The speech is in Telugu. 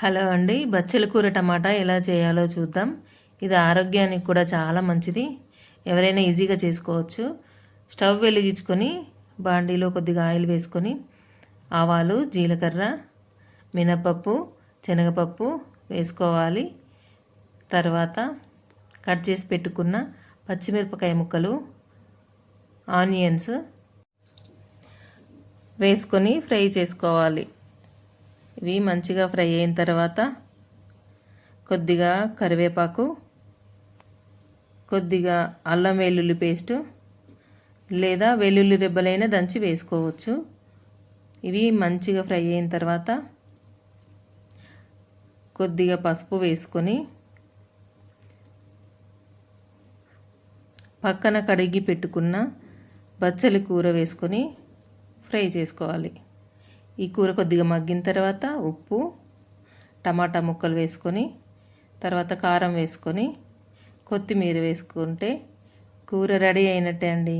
హలో అండి బచ్చల కూర టమాటా ఎలా చేయాలో చూద్దాం. ఇది ఆరోగ్యానికి కూడా చాలా మంచిది. ఎవరైనా ఈజీగా చేసుకోవచ్చు. స్టవ్ వెలిగించుకొని బాండీలో కొద్దిగా ఆయిల్ వేసుకొని ఆవాలు జీలకర్ర మినపప్పు శనగపప్పు వేసుకోవాలి. తర్వాత కట్ చేసి పెట్టుకున్న పచ్చిమిరపకాయ ముక్కలు ఆనియన్స్ వేసుకొని ఫ్రై చేసుకోవాలి. ఇవి మంచిగా ఫ్రై అయిన తర్వాత కొద్దిగా కరివేపాకు కొద్దిగా అల్లం వెల్లుల్లి పేస్టు లేదా వెల్లుల్లి రెబ్బలైనా దంచి వేసుకోవచ్చు. ఇవి మంచిగా ఫ్రై అయిన తర్వాత కొద్దిగా పసుపు వేసుకొని పక్కన కడిగి పెట్టుకున్న బచ్చలి కూర వేసుకొని ఫ్రై చేసుకోవాలి. ఈ కూర కొద్దిగా మగ్గిన తర్వాత ఉప్పు టమాటా ముక్కలు వేసుకొని తర్వాత కారం వేసుకొని కొత్తిమీర వేసుకుంటే కూర రెడీ అయినట్టే అండి.